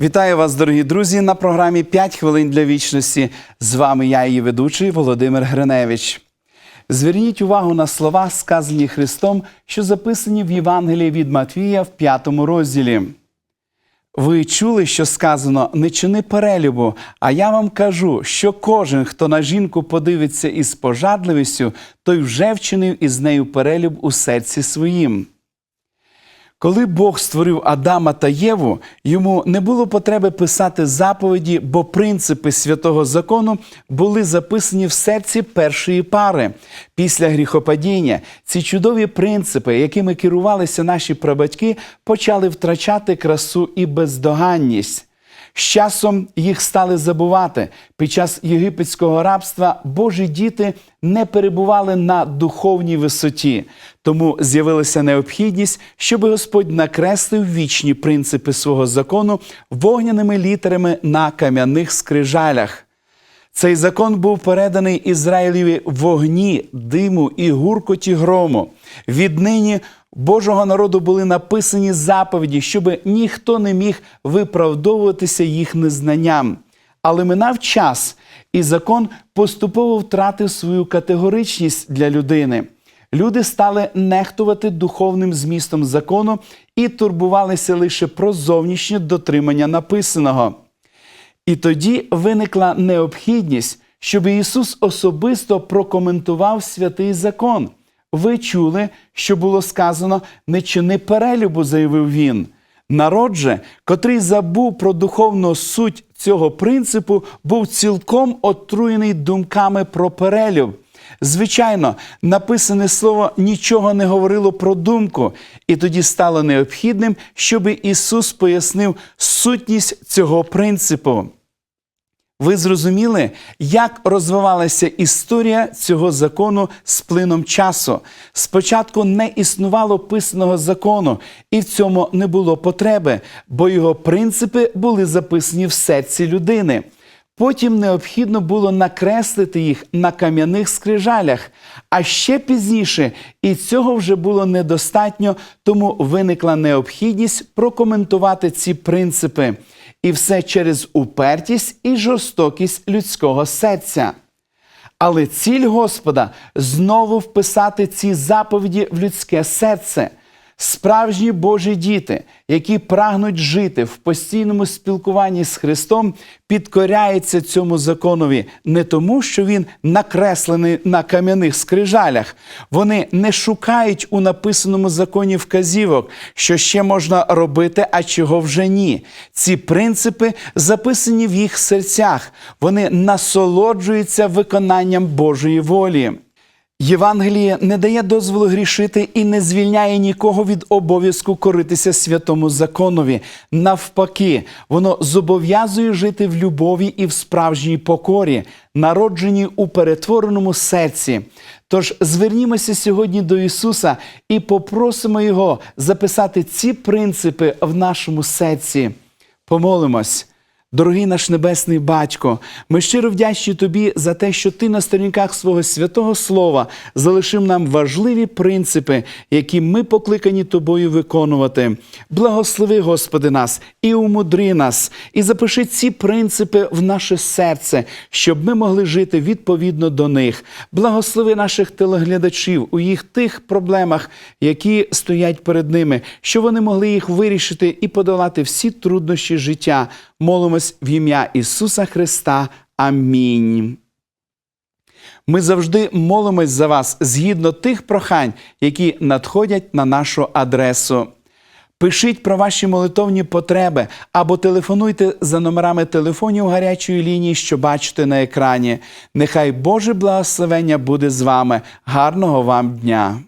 Вітаю вас, дорогі друзі, на програмі «5 хвилин для вічності. З вами я, її ведучий Володимир Гриневич. Зверніть увагу на слова, сказані Христом, що записані в Євангелії від Матвія в п'ятому розділі. Ви чули, що сказано не чини перелюбу, а я вам кажу, що кожен, хто на жінку подивиться із пожадливістю, той вже вчинив із нею перелюб у серці своїм. Коли Бог створив Адама та Єву, йому не було потреби писати заповіді, бо принципи святого закону були записані в серці першої пари. Після гріхопадіння ці чудові принципи, якими керувалися наші прабатьки, почали втрачати красу і бездоганність. З часом їх стали забувати. Під час єгипетського рабства Божі діти не перебували на духовній висоті, тому з'явилася необхідність, щоб Господь накреслив вічні принципи свого закону вогняними літерами на кам'яних скрижалях. Цей закон був переданий Ізраїлеві вогні, диму і гуркоті грому. Віднині Божого народу були написані заповіді, щоб ніхто не міг виправдовуватися їх незнанням. Але минав час, і закон поступово втратив свою категоричність для людини. Люди стали нехтувати духовним змістом закону і турбувалися лише про зовнішнє дотримання написаного. І тоді виникла необхідність, щоб Ісус особисто прокоментував святий закон. Ви чули, що було сказано не чини перелюбу, заявив він. Народ же, котрий забув про духовну суть цього принципу, був цілком отруєний думками про перелюб. Звичайно, написане слово нічого не говорило про думку, і тоді стало необхідним, щоб Ісус пояснив сутність цього принципу. Ви зрозуміли, як розвивалася історія цього закону з плином часу. Спочатку не існувало писаного закону, і в цьому не було потреби, бо його принципи були записані в серці людини. Потім необхідно було накреслити їх на кам'яних скрижалях. А ще пізніше і цього вже було недостатньо, тому виникла необхідність прокоментувати ці принципи. І все через упертість і жорстокість людського серця. Але ціль Господа знову вписати ці заповіді в людське серце. Справжні Божі діти, які прагнуть жити в постійному спілкуванні з Христом, підкоряються цьому законові не тому, що він накреслений на кам'яних скрижалях. Вони не шукають у написаному законі вказівок, що ще можна робити, а чого вже ні. Ці принципи записані в їх серцях. Вони насолоджуються виконанням Божої волі. Євангеліє не дає дозволу грішити і не звільняє нікого від обов'язку коритися святому законові. Навпаки, воно зобов'язує жити в любові і в справжній покорі, народженій у перетвореному серці. Тож звернімося сьогодні до Ісуса і попросимо Його записати ці принципи в нашому серці. Помолимось. Дорогий наш Небесний Батько, ми щиро вдячні Тобі за те, що Ти на сторінках свого святого Слова залишив нам важливі принципи, які ми покликані Тобою виконувати. Благослови, Господи, нас і умудри нас, і запиши ці принципи в наше серце, щоб ми могли жити відповідно до них. Благослови наших телеглядачів у їх тих проблемах, які стоять перед ними, щоб вони могли їх вирішити і подолати всі труднощі життя. Молимось в ім'я Ісуса Христа. Амінь. Ми завжди молимось за вас згідно тих прохань, які надходять на нашу адресу. Пишіть про ваші молитовні потреби або телефонуйте за номерами телефонів гарячої лінії, що бачите на екрані. Нехай Боже благословення буде з вами. Гарного вам дня!